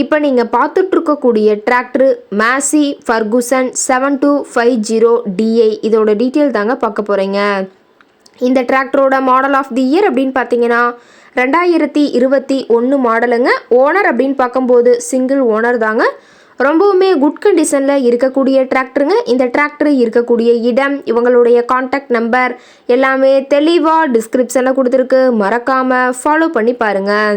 இப்போ நீங்கள் பார்த்துட்ருக்கக்கூடிய tractor Massey Ferguson seven two five zero DI இதோட டீட்டெயில் தாங்க பார்க்க போகிறீங்க இந்த டிராக்டரோட மாடல் ஆஃப் தி இயர் அப்படின்னு பார்த்தீங்கன்னா ரெண்டாயிரத்தி இருபத்தி ஒன்று மாடலுங்க ஓனர் அப்படின்னு பார்க்கும்போது சிங்கிள் ஓனர் தாங்க. ரொம்பவுமே குட் கண்டிஷனில் இருக்கக்கூடிய டிராக்டருங்க இந்த டிராக்டர் இருக்கக்கூடிய இடம் இவங்களுடைய காண்டாக்ட் நம்பர் எல்லாமே தெளிவாக டிஸ்கிரிப்ஷனில் கொடுத்துருக்கு. மறக்காமல் ஃபாலோ பண்ணி பாருங்கள்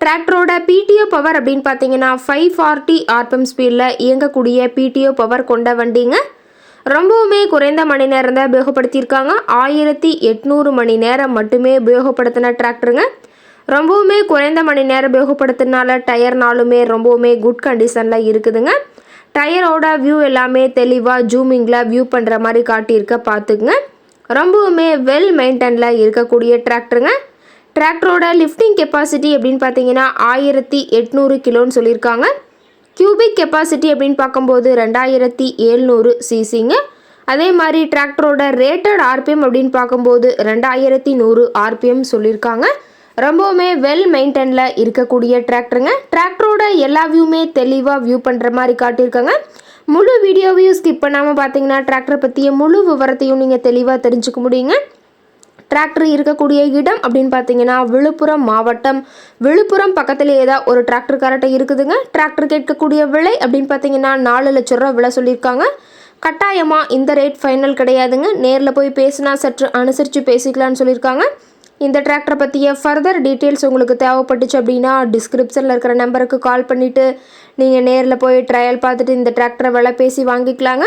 டிராக்டரோட பிடிஓ பவர் அப்படின்னு பார்த்தீங்கன்னா ஃபைவ் ஃபார்ட்டி ஆர்பிஎம் ஸ்பீடில் இயங்கக்கூடிய பிடிஓ பவர் கொண்ட வண்டிங்க. ரொம்பவுமே குறைந்த மணி நேரம் தான் உபயோகப்படுத்தியிருக்காங்க. ஆயிரத்தி எட்நூறு மணி நேரம் மட்டுமே உபயோகப்படுத்தின டிராக்டருங்க ரொம்பவுமே குறைந்த மணி நேரம் உபயோகப்படுத்தினால டயர்னாலுமே ரொம்பவுமே குட் கண்டிஷனில் இருக்குதுங்க. டயரோட வியூ எல்லாமே தெளிவாக ஜூமிங்கில் வியூ பண்ணுற மாதிரி காட்டியிருக்க பார்த்துக்குங்க. ரொம்பவுமே வெல் மெயின்டனில் இருக்கக்கூடிய டிராக்டருங்க டிராக்டரோட லிஃப்டிங் கெப்பாசிட்டி அப்படின்னு பார்த்தீங்கன்னா ஆயிரத்தி எட்நூறு கிலோன்னு சொல்லியிருக்காங்க. கியூபிக் கெப்பாசிட்டி அப்படின்னு பார்க்கும்போது ரெண்டாயிரத்தி ஏழ்நூறு சிசிங்க அதே மாதிரி டிராக்டரோட ரேட்டட் ஆர்பிஎம் அப்படின்னு பார்க்கும்போது ரெண்டாயிரத்தி நூறு ஆர்பிஎம் சொல்லியிருக்காங்க. ரொம்பவுமே வெல் மெயின்டெனில் இருக்கக்கூடிய டிராக்டருங்க டிராக்டரோட எல்லா வியூமே தெளிவாக வியூ பண்ணுற மாதிரி காட்டியிருக்காங்க. முழு வீடியோவையும் ஸ்கிப் பண்ணாமல் பார்த்தீங்கன்னா டிராக்டரை பற்றிய முழு விவரத்தையும் நீங்கள் தெளிவாக தெரிஞ்சுக்க முடியுங்க. டிராக்டர் இருக்கக்கூடிய இடம் அப்படின்னு பார்த்தீங்கன்னா விழுப்புரம் மாவட்டம். விழுப்புரம் பக்கத்திலேயே தான் ஒரு டிராக்டர் கரெக்டாக இருக்குதுங்க. டிராக்டர் கேட்கக்கூடிய விலை அப்படின்னு பார்த்தீங்கன்னா நாலு லட்ச ரூபா விலை சொல்லியிருக்காங்க. கட்டாயமாக இந்த ரேட் ஃபைனல் கிடையாதுங்க. நேரில் போய் பேசினா சற்று அனுசரித்து பேசிக்கலாம்னு சொல்லியிருக்காங்க. இந்த டிராக்டரை பற்றிய ஃபர்தர் டீட்டெயில்ஸ் உங்களுக்கு தேவைப்பட்டுச்சு அப்படின்னா டிஸ்கிரிப்ஷனில் இருக்கிற நம்பருக்கு கால் பண்ணிவிட்டு நீங்கள் நேரில் போய் ட்ரையல் பார்த்துட்டு இந்த டிராக்டரை விலை பேசி வாங்கிக்கலாங்க.